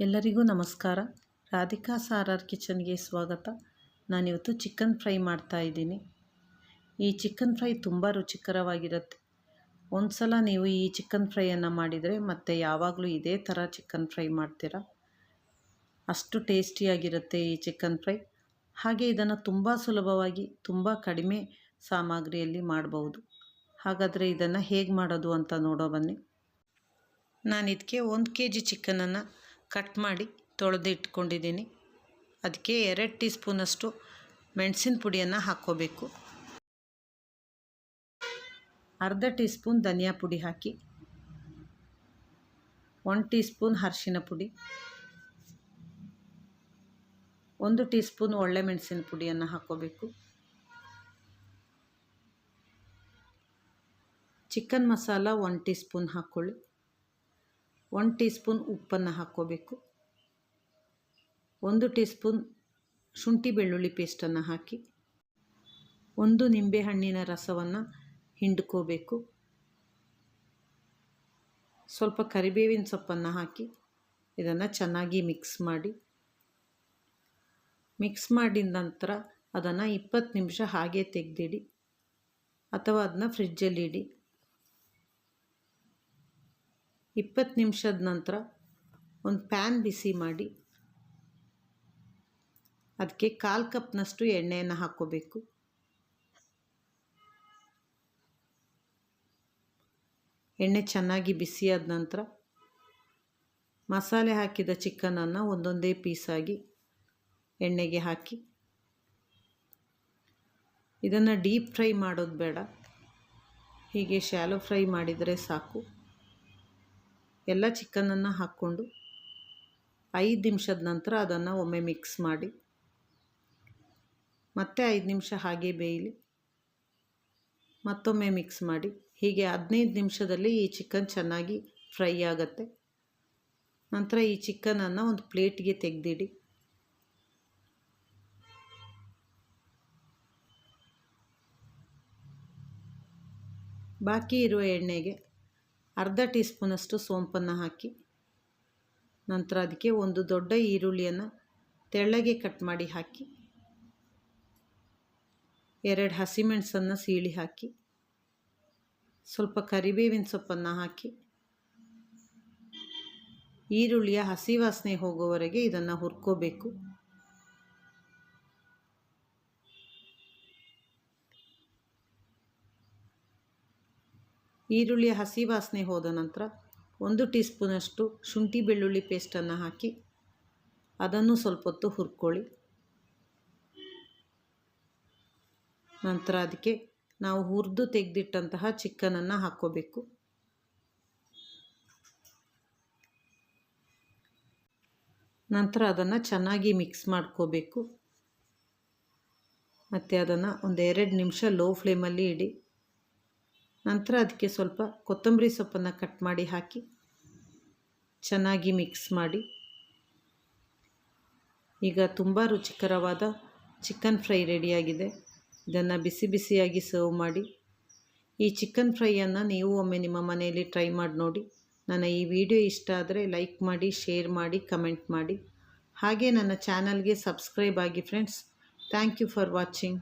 ಎಲ್ಲರಿಗೂ ನಮಸ್ಕಾರ. Radhika sir R ಕಿಚನ್ಗೆ ಸ್ವಾಗತ. ನಾನಿವತ್ತು ಚಿಕನ್ ಫ್ರೈ ಮಾಡ್ತಾ ಇದ್ದೀನಿ. ಈ ಚಿಕನ್ ಫ್ರೈ ತುಂಬ ರುಚಿಕರವಾಗಿರುತ್ತೆ. ಒಂದು ಸಲ ನೀವು ಈ ಚಿಕನ್ ಫ್ರೈಯನ್ನು ಮಾಡಿದರೆ ಮತ್ತೆ ಯಾವಾಗಲೂ ಇದೇ ಥರ ಚಿಕನ್ ಫ್ರೈ ಮಾಡ್ತೀರಾ? ಅಷ್ಟು ಟೇಸ್ಟಿಯಾಗಿರುತ್ತೆ ಈ ಚಿಕನ್ ಫ್ರೈ. ಹಾಗೆ ಇದನ್ನು ತುಂಬ ಸುಲಭವಾಗಿ, ತುಂಬ ಕಡಿಮೆ ಸಾಮಗ್ರಿಯಲ್ಲಿ ಮಾಡಬಹುದು ಹಾಗಾದರೆ ಇದನ್ನು ಹೇಗೆ ಮಾಡೋದು ಅಂತ ನೋಡೋ ಬನ್ನಿ. ನಾನು ಇದಕ್ಕೆ ಒಂದು ಕೆ ಜಿ ಚಿಕನನ್ನು ಕಟ್ ಮಾಡಿ ತೊಳೆದು ಇಟ್ಕೊಂಡಿದ್ದೀನಿ. ಅದಕ್ಕೆ ಎರಡು ಟೀ ಸ್ಪೂನಷ್ಟು ಮೆಣಸಿನ ಪುಡಿಯನ್ನು ಹಾಕ್ಕೋಬೇಕು. ಅರ್ಧ ಟೀ ಸ್ಪೂನ್ ಧನಿಯಾ ಪುಡಿ ಹಾಕಿ ಒನ್ ಟೀ ಸ್ಪೂನ್ ಅರಿಶಿನ ಪುಡಿ, ಒಂದು ಟೀ ಸ್ಪೂನ್ ಒಳ್ಳೆ ಮೆಣಸಿನ ಪುಡಿಯನ್ನು ಹಾಕ್ಕೋಬೇಕು. Chicken masala one teaspoon ಹಾಕ್ಕೊಳ್ಳಿ. ಒನ್ ಟೀ ಸ್ಪೂನ್ ಉಪ್ಪನ್ನು ಹಾಕ್ಕೋಬೇಕು. ಒಂದು ಟೀ ಸ್ಪೂನ್ ಶುಂಠಿ ಬೆಳ್ಳುಳ್ಳಿ ಪೇಸ್ಟನ್ನು ಹಾಕಿ, ಒಂದು ನಿಂಬೆಹಣ್ಣಿನ ರಸವನ್ನು ಹಿಂಡ್ಕೋಬೇಕು. ಸ್ವಲ್ಪ ಕರಿಬೇವಿನ ಸೊಪ್ಪನ್ನು ಹಾಕಿ ಇದನ್ನು ಚೆನ್ನಾಗಿ ಮಿಕ್ಸ್ ಮಾಡಿ. ಮಿಕ್ಸ್ ಮಾಡಿದ ನಂತರ ಅದನ್ನು ಇಪ್ಪತ್ತು ನಿಮಿಷ ಹಾಗೆ ತೆಗೆದಿಡಿ, ಅಥವಾ ಅದನ್ನ ಫ್ರಿಜ್ಜಲ್ಲಿ ಇಡಿ. ಇಪ್ಪತ್ತು ನಿಮಿಷದ ನಂತರ ಒಂದು ಪ್ಯಾನ್ ಬಿಸಿ ಮಾಡಿ ಅದಕ್ಕೆ ಕಾಲು ಕಪ್ನಷ್ಟು ಎಣ್ಣೆಯನ್ನು ಹಾಕ್ಕೋಬೇಕು. ಎಣ್ಣೆ ಚೆನ್ನಾಗಿ ಬಿಸಿಯಾದ ನಂತರ ಮಸಾಲೆ ಹಾಕಿದ ಚಿಕನನ್ನು ಒಂದೊಂದೇ ಪೀಸಾಗಿ ಎಣ್ಣೆಗೆ ಹಾಕಿ ಇದನ್ನು ಡೀಪ್ ಫ್ರೈ ಮಾಡೋದು ಬೇಡ. ಹೀಗೆ ಶಾಲೋ ಫ್ರೈ ಮಾಡಿದರೆ ಸಾಕು. ಎಲ್ಲ ಚಿಕನನ್ನು ಹಾಕ್ಕೊಂಡು ಐದು ನಿಮಿಷದ ನಂತರ ಅದನ್ನು ಒಮ್ಮೆ ಮಿಕ್ಸ್ ಮಾಡಿ ಮತ್ತೆ ಐದು ನಿಮಿಷ ಹಾಗೆ ಬೇಯಲಿ. ಮತ್ತೊಮ್ಮೆ ಮಿಕ್ಸ್ ಮಾಡಿ. ಹೀಗೆ ಹದಿನೈದು ನಿಮಿಷದಲ್ಲಿ ಈ ಚಿಕನ್ ಚೆನ್ನಾಗಿ ಫ್ರೈ ಆಗುತ್ತೆ. ನಂತರ ಈ ಚಿಕನನ್ನು ಒಂದು ಪ್ಲೇಟ್ಗೆ ತೆಗೆದಿಡಿ. ಬಾಕಿ ಇರುವ ಎಣ್ಣೆಗೆ ಅರ್ಧ ಟೀ ಸ್ಪೂನಷ್ಟು ಸೋಂಪನ್ನು ಹಾಕಿ ನಂತರ ಅದಕ್ಕೆ ಒಂದು ದೊಡ್ಡ ಈರುಳ್ಳಿಯನ್ನು ತೆಳ್ಳಗೆ ಕಟ್ ಮಾಡಿ ಹಾಕಿ ಎರಡು ಹಸಿಮೆಣಸನ್ನು ಸೀಳಿ ಹಾಕಿ ಸ್ವಲ್ಪ ಕರಿಬೇವಿನ ಸೊಪ್ಪನ್ನು ಹಾಕಿ ಈರುಳ್ಳಿಯ ಹಸಿ ವಾಸನೆ ಹೋಗೋವರೆಗೆ ಇದನ್ನು ಹುರ್ಕೋಬೇಕು. ಈರುಳ್ಳಿಯ ಹಸಿ ವಾಸನೆ ಹೋದ ನಂತರ ಒಂದು ಟೀ ಸ್ಪೂನಷ್ಟು ಶುಂಠಿ ಬೆಳ್ಳುಳ್ಳಿ ಪೇಸ್ಟನ್ನು ಹಾಕಿ ಅದನ್ನು ಸ್ವಲ್ಪ ಹೊತ್ತು ಹುರ್ಕೊಳ್ಳಿ. ನಂತರ ಅದಕ್ಕೆ ನಾವು ಹುರಿದು ತೆಗೆದಿಟ್ಟಂತಹ ಚಿಕನನ್ನು ಹಾಕ್ಕೋಬೇಕು. ನಂತರ ಅದನ್ನು ಚೆನ್ನಾಗಿ ಮಿಕ್ಸ್ ಮಾಡ್ಕೋಬೇಕು. ಮತ್ತು ಅದನ್ನು ಒಂದು ಎರಡು ನಿಮಿಷ ಲೋ ಫ್ಲೇಮಲ್ಲಿ ಇಡಿ. ನಂತರ ಅದಕ್ಕೆ ಸ್ವಲ್ಪ ಕೊತ್ತಂಬರಿ ಸೊಪ್ಪನ್ನು ಕಟ್ ಮಾಡಿ ಹಾಕಿ ಚೆನ್ನಾಗಿ ಮಿಕ್ಸ್ ಮಾಡಿ. ಈಗ ತುಂಬ ರುಚಿಕರವಾದ ಚಿಕನ್ ಫ್ರೈ ರೆಡಿಯಾಗಿದೆ ಇದನ್ನು ಬಿಸಿ ಬಿಸಿಯಾಗಿ ಸರ್ವ್ ಮಾಡಿ. ಈ ಚಿಕನ್ ಫ್ರೈಯನ್ನು ನೀವು ಒಮ್ಮೆ ನಿಮ್ಮ ಮನೆಯಲ್ಲಿ ಟ್ರೈ ಮಾಡಿ ನೋಡಿ. ನನ್ನ ಈ ವಿಡಿಯೋ ಇಷ್ಟ ಆದರೆ ಲೈಕ್ ಮಾಡಿ ಶೇರ್ ಮಾಡಿ ಕಮೆಂಟ್ ಮಾಡಿ. ಹಾಗೆ ನನ್ನ ಚಾನಲ್ಗೆ ಸಬ್ಸ್ಕ್ರೈಬ್ ಆಗಿ friends thank you for watching